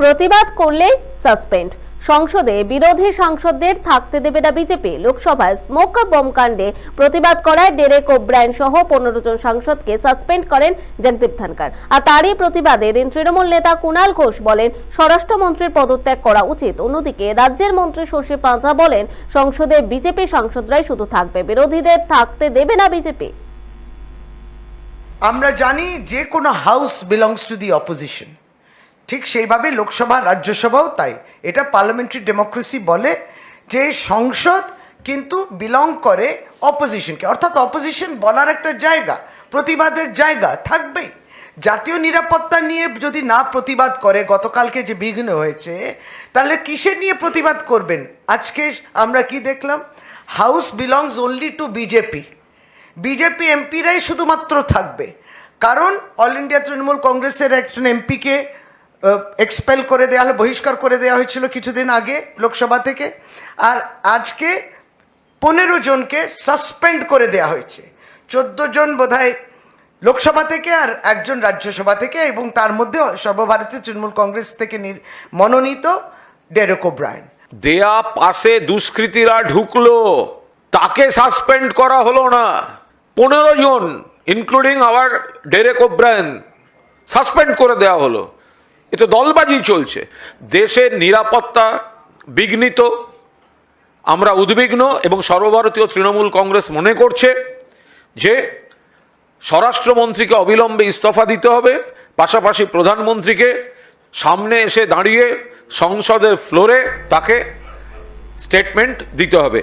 প্রতিবাদ করলে সাসপেন্ড। সংসদে বিরোধী সাংসদদের থাকতে দেবে না বিজেপি। লোকসভায় স্মোক বম কাণ্ডে প্রতিবাদ করায় ডেরেক ওব্রায়ন সহ পনেরো জন সাংসদকে সাসপেন্ড করেন জগদীপ ধনকর আর তারই প্রতিবাদে এদিন তৃণমূল নেতা কুণাল ঘোষ বলেন, স্বরাষ্ট্রমন্ত্রীর পদত্যাগ করা উচিত। অন্যদিকে রাজ্যের মন্ত্রী শশী পাঁচা বলেন, সংসদে বিজেপি সাংসদরাই শুধু থাকবে। বিরোধীদের থাকতে দেবে না বিজেপি। আমরা জানি যে কোনো house belongs to the opposition. ঠিক সেইভাবে লোকসভা, রাজ্যসভাও তাই। এটা পার্লামেন্টারি ডেমোক্রেসি বলে যে সংসদ কিন্তু বিলং করে অপোজিশনকে অর্থাৎ অপোজিশন বলার একটা জায়গা, প্রতিবাদের জায়গা থাকবেই। জাতীয় নিরাপত্তা নিয়ে যদি না প্রতিবাদ করে গতকালকে যে বিঘ্ন হয়েছে, তাহলে কিসের নিয়ে প্রতিবাদ করবেন? আজকে আমরা কি দেখলাম? House belongs only to BJP BJP এমপিরাই শুধুমাত্র থাকবে। কারণ অল ইন্ডিয়া তৃণমূল কংগ্রেসের একজন এমপিকে এক্সপেল করে দেওয়া হলো, বহিষ্কার করে দেওয়া হয়েছিল কিছুদিন আগে লোকসভা থেকে। আর আজকে পনেরো জনকে সাসপেন্ড করে দেওয়া হয়েছে। চোদ্দ জন বোধহয় লোকসভা থেকে আর একজন রাজ্যসভা থেকে এবং তার মধ্যে সর্বভারতীয় তৃণমূল কংগ্রেস থেকে মনোনীত ডেরেক ওব্রায়ন দেয়া পাশে দুষ্কৃতীরা ঢুকলো, তাকে সাসপেন্ড করা হলো না। পনেরো জন including our Derek O'Brien suspend করে দেওয়া হলো। এ তো দলবাজি চলছে। দেশের নিরাপত্তা বিঘ্নিত, আমরা উদ্বিগ্ন এবং সর্বভারতীয় তৃণমূল কংগ্রেস মনে করছে যে স্বরাষ্ট্রমন্ত্রীকে অবিলম্বে ইস্তফা দিতে হবে, পাশাপাশি প্রধানমন্ত্রীকে সামনে এসে দাঁড়িয়ে সংসদের ফ্লোরে তাকে স্টেটমেন্ট দিতে হবে।